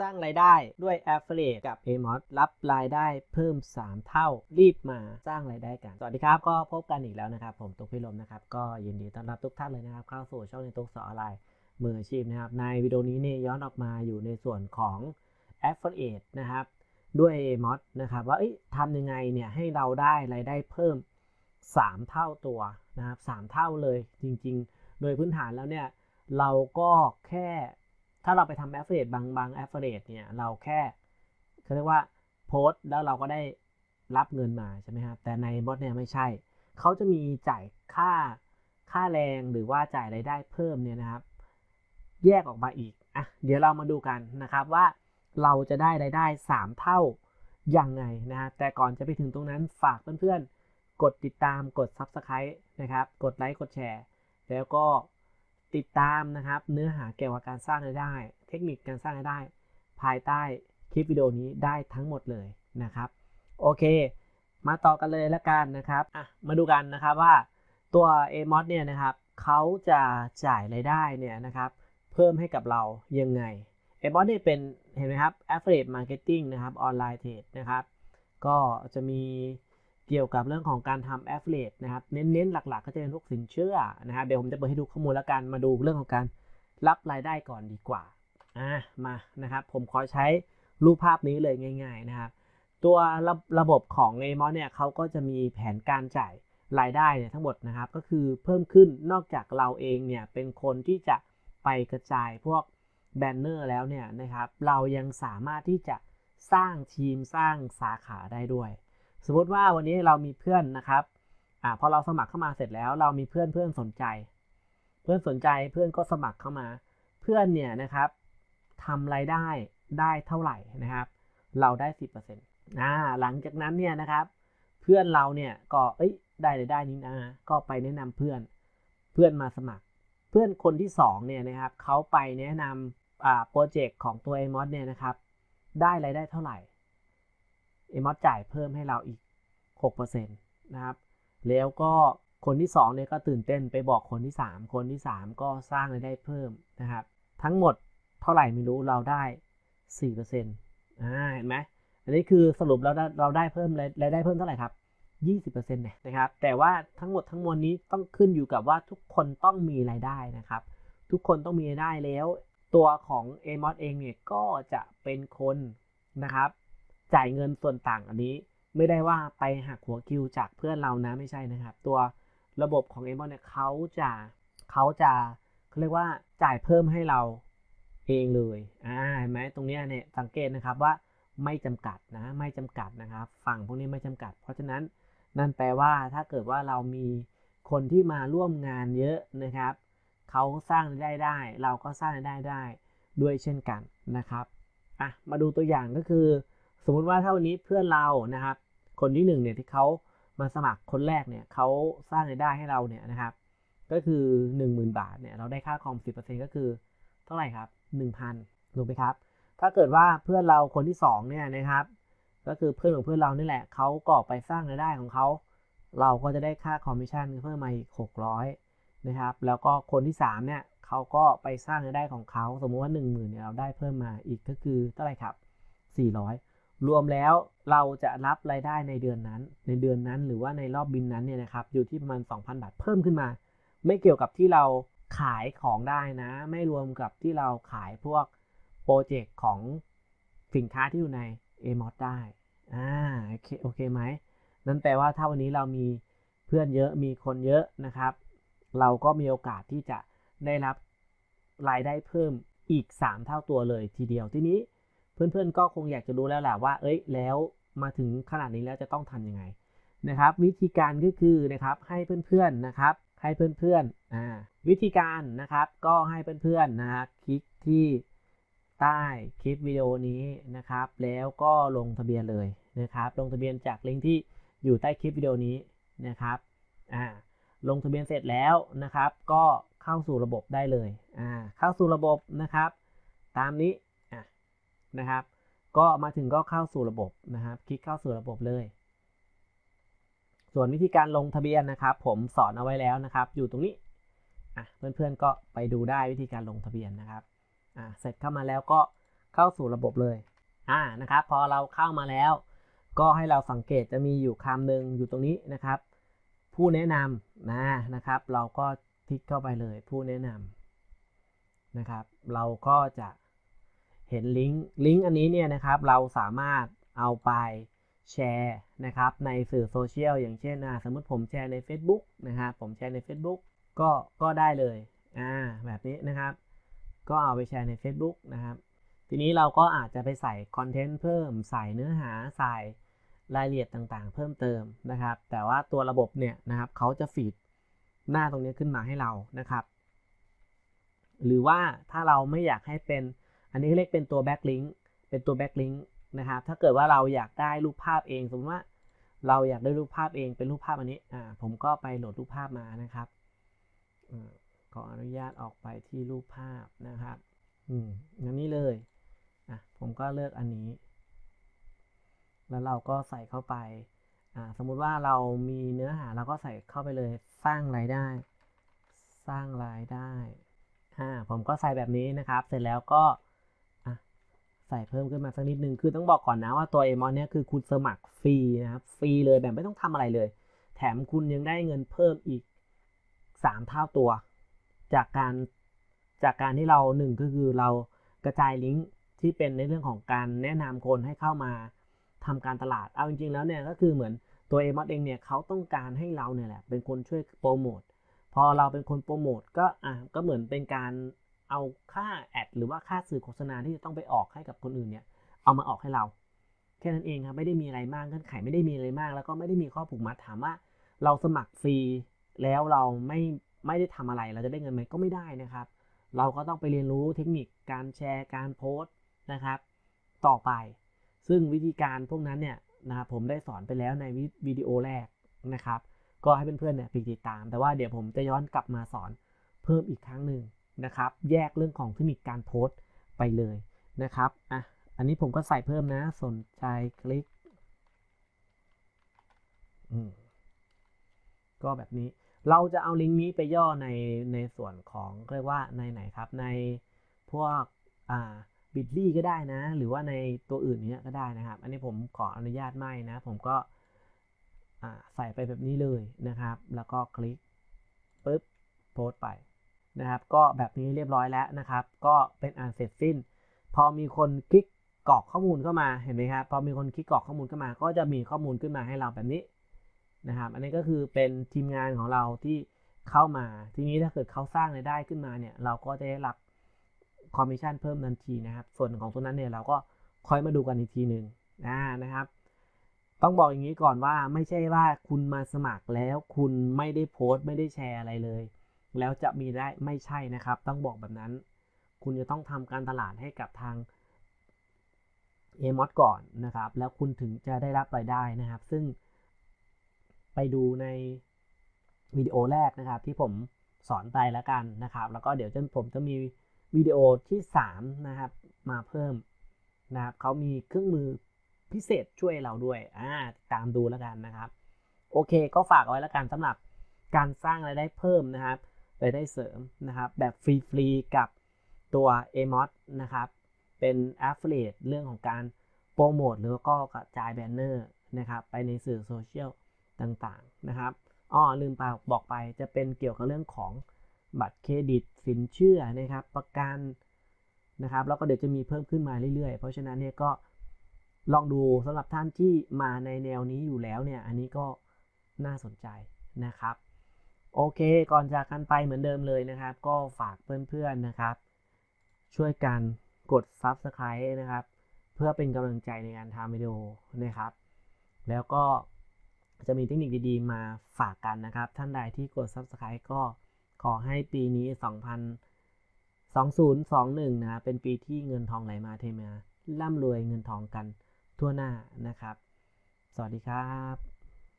สร้างรายได้ด้วย Affiliate กับ a m o s รับรายได้เพิ่ม 3 เท่า รีบมาสร้างรายได้กัน สวัสดีครับ ก็พบกันอีกแล้วนะครับ ผมตุ๊กพิรมนะครับ ก็ยินดีต้อนรับทุกท่านเลยนะครับ เข้าสู่ช่องในตุ๊กสอนออนไลน์มืออาชีพนะครับ ในวิดีโอนี้เนี่ยย้อนออกมาอยู่ในส่วนของ Affiliate นะครับ ด้วย a m o s นะครับ ว่าทำยังไงเนี่ยให้เราได้รายได้เพิ่ม 3 เท่าตัวนะครับ3เท่าเลยจริง ๆ โดยพื้นฐานแล้วเนี่ยเราก็แค่ ถ้าเราไปทำแอฟเฟรตบางบางแอฟเฟรตเนี่ยเราแค่เขาเรียกว่าโพสต์แล้วเราก็ได้รับเงินมาใช่ไหมครับแต่ในบอทเนี่ยไม่ใช่ เขาจะมีจ่ายค่าค่าแรงหรือว่าจ่ายรายได้เพิ่มเนี่ยนะครับ แยกออกมาอีกอะเดี๋ยวเรามาดูกันนะครับว่าเราจะได้รายได้ 3 เท่ายังไงนะฮะแต่ก่อนจะไปถึงตรงนั้นฝากเพื่อนๆ กดติดตามกด Subscribe นะครับ กดไลค์กดแชร์ แล้วก็ ติดตามนะครับ เนื้อหาเกี่ยวกับการสร้างรายได้ เทคนิคการสร้างรายได้ ภายใต้คลิปวิดีโอนี้ได้ทั้งหมดเลยนะครับ โอเค มาต่อกันเลยละกันนะครับอะมาดูกันนะครับว่าตัว a m o s เนี่ยนะครับเขาจะจ่ายรายได้เนี่ยนะครับ เพิ่มให้กับเรายังไง a m o s เนี่ยเป็นเห็นไหมครับ affiliate marketing นะครับออนไลน์เทรดนะครับ ก็จะมี เกี่ยวกับเรื่องของการทำ affiliate นะครับ เน้นๆ หลักๆ ก็จะเป็นพวกสินเชื่อนะครับเดี๋ยวผมจะเปิดให้ดูข้อมูลแล้วกัน มาดูเรื่องของการรับรายได้ก่อนดีกว่า อ่า มานะครับ ผมขอใช้รูปภาพนี้เลยง่าย ๆ นะครับ ตัวระระบบของ a m o s เนี่ยเขาก็จะมีแผนการจ่ายรายได้เนี่ยทั้งหมดนะครับ ก็คือเพิ่มขึ้นนอกจากเราเองเนี่ยเป็นคนที่จะไปกระจายพวกแบนเนอร์แล้วเนี่ยนะครับ เรายังสามารถที่จะสร้างทีมสร้างสาขาได้ด้วย สมมติว่าวันนี้เรามีเพื่อนนะครับอ่าพอเราสมัครเข้ามาเสร็จแล้ว เรามีเพื่อนเพื่อนสนใจ เพื่อนสนใจเพื่อนก็สมัครเข้ามา เพื่อนเนี่ยนะครับทำรายได้ได้เท่าไหร่นะครับ เราได้สิบเปอร์เซ็นต์อ่าหลังจากนั้นเนี่ยนะครับ เพื่อนเราเนี่ยก็เอ้ยได้รายได้นี้นะก็ไปแนะนำเพื่อนเพื่อนมาสมัคร เพื่อนคนที่สองเนี่ยนะครับเขาไปแนะนำอ่าโปรเจกต์ของตัวเอมอสเนี่ยนะครับ ได้รายได้เท่าไหร่ เอมอสจ่ายเพิ่มให้เราอีก 6%นะครับ แล้วก็คนที่2เนี่ยก็ตื่นเต้นไปบอกคนที่ 3 คนที่ 3 ก็สร้างรายได้เพิ่มนะครับ ทั้งหมดเท่าไหร่ไม่รู้เราได้ 4%อ่าเห็นไหมอันนี้คือสรุปเราได้เราได้เพิ่มรายได้เพิ่มเท่าไหร่ครับ 20%เนี่ยนะครับ แต่ว่าทั้งหมดทั้งมวลนี้ต้องขึ้นอยู่กับว่าทุกคนต้องมีรายได้นะครับ ทุกคนต้องมีรายได้แล้ว ตัวของ a m o s เองเนี่ยก็จะเป็นคนนะครับ จ่ายเงินส่วนต่างอันนี้ ไม่ได้ว่าไปหักหัวคิวจากเพื่อนเรานะไม่ใช่นะครับ ตัวระบบของ a m o n เนี่ยเขาจะเขาจะเขาเรียกว่าจ่ายเพิ่มให้เราเองเลยอ่าเห็นไหมตรงนี้เนี่ยสังเกตนะครับว่าไม่จำกัดนะไม่จำกัดนะครับฝั่งพวกนี้ไม่จำกัด เพราะฉะนั้นนั่นแปลว่าถ้าเกิดว่าเรามีคนที่มาร่วมงานเยอะนะครับเขาสร้างได้ได้ เราก็สร้างได้ได้ด้วยเช่นกันนะครับอะมาดูตัวอย่างก็คือ สมมุติว่าถ้าวันนี้เพื่อนเรานะครับ คนที่หนึ่งเนี่ยที่เขามาสมัครคนแรกเนี่ยเขาสร้างรายได้ให้เราเนี่ยนะครับ ก็คือ 10,000 บาทเนี่ยเราได้ค่าคอม 10%ก็คือเท่าไหร่ครับ 1,000ถูกไหมครับ ถ้าเกิดว่าเพื่อนเราคนที่2เนี่ยนะครับ ก็คือเพื่อนของเพื่อนเรานี่แหละเขาก็ไปสร้างรายได้ของเขาเราก็จะได้ค่าคอมมิชชั่นเพิ่มมาอีก600นะครับ แล้วก็คนที่3เนี่ยเขาก็ไปสร้างรายได้ของเขาสมมุติว่า 10,000เนี่ยเราได้เพิ่มมาอีกก็คือเท่าไหร่ครับ 400 รวมแล้วเราจะรับรายได้ในเดือนนั้น ในเดือนนั้นหรือว่าในรอบบินนั้นเนี่ยนะครับอยู่ที่ประมาณ 2,000 บาทเพิ่มขึ้นมา ไม่เกี่ยวกับที่เราขายของได้นะ ไม่รวมกับที่เราขายพวกโปรเจกต์ของสินค้าที่อยู่ใน a m o s ได้อ่าโอเคโอเคไหมนั่นแปลว่าถ้าวันนี้เรามีเพื่อนเยอะมีคนเยอะนะครับ เราก็มีโอกาสที่จะได้รับรายได้เพิ่มอีก 3 เท่าตัวเลยทีเดียวทีนี้ เพื่อนๆ ก็คงอยากจะรู้แล้วแหละว่า เอ้ย แล้วมาถึงขนาดนี้แล้วจะต้องทำยังไงนะครับ วิธีการก็คือนะครับให้เพื่อนๆนะครับให้เพื่อนๆอ่าวิธีการนะครับก็ให้เพื่อนๆนะฮะคลิกที่ใต้คลิปวิดีโอนี้นะครับ แล้วก็ลงทะเบียนเลยนะครับ ลงทะเบียนจากลิงก์ที่อยู่ใต้คลิปวิดีโอนี้นะครับอ่าลงทะเบียนเสร็จแล้วนะครับ ก็เข้าสู่ระบบได้เลยอ่าเข้าสู่ระบบนะครับ ตามนี้ นะครับ ก็มาถึงก็เข้าสู่ระบบนะครับ คลิกเข้าสู่ระบบเลย ส่วนวิธีการลงทะเบียนนะครับ ผมสอนเอาไว้แล้วนะครับ อยู่ตรงนี้อะเพื่อนๆก็ไปดูได้วิธีการลงทะเบียนนะครับอะเสร็จเข้ามาแล้วก็เข้าสู่ระบบเลยอ่านะครับ พอเราเข้ามาแล้ว ก็ให้เราสังเกตจะมีอยู่คำหนึ่งอยู่ตรงนี้นะครับ ผู้แนะนำนะนะครับ เราก็คลิกเข้าไปเลย ผู้แนะนำนะครับ เราก็จะ เห็นลิงก์ลิงก์อันนี้เนี่ยนะครับเราสามารถเอาไปแชร์นะครับในสื่อโซเชียลอย่างเช่นอ่าสมมติผมแชร์ใน Facebook นะครับผมแชร์ใน Facebook ก็ก็ได้เลยอ่าแบบนี้นะครับ ก็เอาไปแชร์ใน Facebook นะครับทีนี้เราก็อาจจะไปใส่คอนเทนต์เพิ่ม ใส่เนื้อหาใส่รายละเอียดต่างๆ เพิ่มเติมนะครับ แต่ว่าตัวระบบเนี่ยนะครับเขาจะฟีดหน้าตรงนี้ขึ้นมาให้เรานะครับ หรือว่าถ้าเราไม่อยากให้เป็น อันนี้เรียกเป็นตัวแบ็กลิงก์เป็นตัวแบ็กลิงก์นะครับ ถ้าเกิดว่าเราอยากได้รูปภาพเอง สมมติว่าเราอยากได้รูปภาพเองเป็นรูปภาพอันนี้ อ่า ผมก็ไปโหลดรูปภาพมานะครับอขออนุญาตออกไปที่รูปภาพนะครับ อืมอันนี้เลย อะ ผมก็เลือกอันนี้ แล้วเราก็ใส่เข้าไป อ่า สมมุติว่าเรามีเนื้อหาเราก็ใส่เข้าไปเลย สร้างรายได้ สร้างรายได้ อ่า ผมก็ใส่แบบนี้นะครับ เสร็จแล้วก็ ส่เพิ่มขึ้นมาสักนิดนึง คือต้องบอกก่อนนะว่าตัว a m o n เนี่ยคือคุณสมัครฟรีนะครับ ฟรีเลยแบบไม่ต้องทำอะไรเลย แถมคุณยังได้เงินเพิ่มอีก 3 เท่าตัว จากการจากการที่เราหนึ่งก็คือเรากระจายลิงก์ที่เป็นในเรื่องของการแนะนำคนให้เข้ามาทำการตลาด เอาจริงๆแล้วเนี่ยก็คือเหมือนตัว a m o s เองเนี่ยเขาต้องการให้เราเนี่ยแหละเป็นคนช่วยโปรโมท พอเราเป็นคนโปรโมทก็อะก็เหมือนเป็นการ เอาค่าแอดหรือว่าค่าสื่อโฆษณาที่จะต้องไปออกให้กับคนอื่นเนี่ยเอามาออกให้เรา แค่นั้นเองครับไม่ได้มีอะไรมากเงื่อนไขไม่ได้มีอะไรมาก แล้วก็ไม่ได้มีข้อผูกมัดถามว่า เราสมัครฟรีแล้วเราไม่ไม่ได้ทำอะไรเราจะได้เงินไหมก็ไม่ได้นะครับ เราก็ต้องไปเรียนรู้เทคนิคการแชร์การโพสต์นะครับ ต่อไป ซึ่งวิธีการพวกนั้นเนี่ยนะครับผมได้สอนไปแล้วในวิดีโอแรกนะครับ ก็ให้เพื่อนๆเนี่ยไปติดตาม แต่ว่าเดี๋ยวผมจะย้อนกลับมาสอนเพิ่มอีกครั้งหนึ่ง นะครับ แยกเรื่องของเทคนิคการโพสต์ไปเลยนะครับอะอันนี้ผมก็ใส่เพิ่มนะ สนใจคลิกอืมก็แบบนี้ เราจะเอาลิงก์นี้ไปย่อในในส่วนของเรียกว่าในไหนครับ ในพวกอ่าบิตลี่ก็ได้นะ หรือว่าในตัวอื่นเนี้ยก็ได้นะครับ อันนี้ผมขออนุญาตไม่นะ ผมก็ใส่ไปแบบนี้เลยนะครับ แล้วก็คลิกปุ๊บโพสต์ไป นะครับ ก็แบบนี้เรียบร้อยแล้วนะครับ ก็เป็นอันเสร็จสิ้น พอมีคนคลิกกรอกข้อมูลเข้ามาเห็นไหมครับ พอมีคนคลิกกรอกข้อมูลเข้ามา ก็จะมีข้อมูลขึ้นมาให้เราแบบนี้นะครับ อันนี้ก็คือเป็นทีมงานของเราที่เข้ามา ทีนี้ถ้าเกิดเขาสร้างรายได้ขึ้นมาเนี่ย เราก็จะได้รับคอมมิชชั่นเพิ่มทันทีนะครับ ส่วนของตัวนั้นเนี่ยเราก็ค่อยมาดูกันอีกทีหนึ่งนะครับ ต้องบอกอย่างนี้ก่อนว่าไม่ใช่ว่าคุณมาสมัครแล้ว คุณไม่ได้โพสต์ไม่ได้แชร์อะไรเลย แล้วจะมีได้ไม่ใช่นะครับ ต้องบอกแบบนั้น คุณจะต้องทำการตลาดให้กับทางเอมอก่อนนะครับ แล้วคุณถึงจะได้รับรายได้นะครับ ซึ่งไปดูในวิดีโอแรกนะครับ ที่ผมสอนไปแล้วกันนะครับ แล้วก็เดี๋ยวจะผมจะมีวิดีโอที่ 3 นะครับ มาเพิ่มนะครับเขามีเครื่องมือพิเศษช่วยเราด้วยอ่าตามดูแล้วกันนะครับ โอเคก็ฝากไว้แล้วกันสำหรับการสร้างรายได้เพิ่มนะครับ รายได้เสริมนะครับ แบบฟรีๆ กับตัว a m o s นะครับ เป็น Affiliate เรื่องของการโปรโมทหรือก็กระจายแบนเนอร์นะครับ ไปในสื่อโซเชียลต่างๆ นะครับอ้อลืมไปบอกไปจะเป็นเกี่ยวกับเรื่องของบัตรเครดิตสินเชื่อนะครับ ประกันนะครับ แล้วก็เดี๋ยวจะมีเพิ่มขึ้นมาเรื่อยๆ เพราะฉะนั้นเนี่ยก็ลองดูสำหรับท่านที่มาในแนวนี้อยู่แล้วเนี่ย อันนี้ก็น่าสนใจนะครับ โอเค ก่อนจากกันไปเหมือนเดิมเลยนะครับ ก็ฝากเพื่อนๆนะครับ ช่วยกันกด Subscribe นะครับ เพื่อเป็นกำลังใจในการทำวิดีโอนะครับ แล้วก็จะมีเทคนิคดีๆ มาฝากกันนะครับ ท่านใดที่กด Subscribe ก็ขอให้ปีนี้ 2021นะ เป็นปีที่เงินทองไหลมาเทมาร่ำรวยเงินทองกันทั่วหน้านะครับ สวัสดีครับ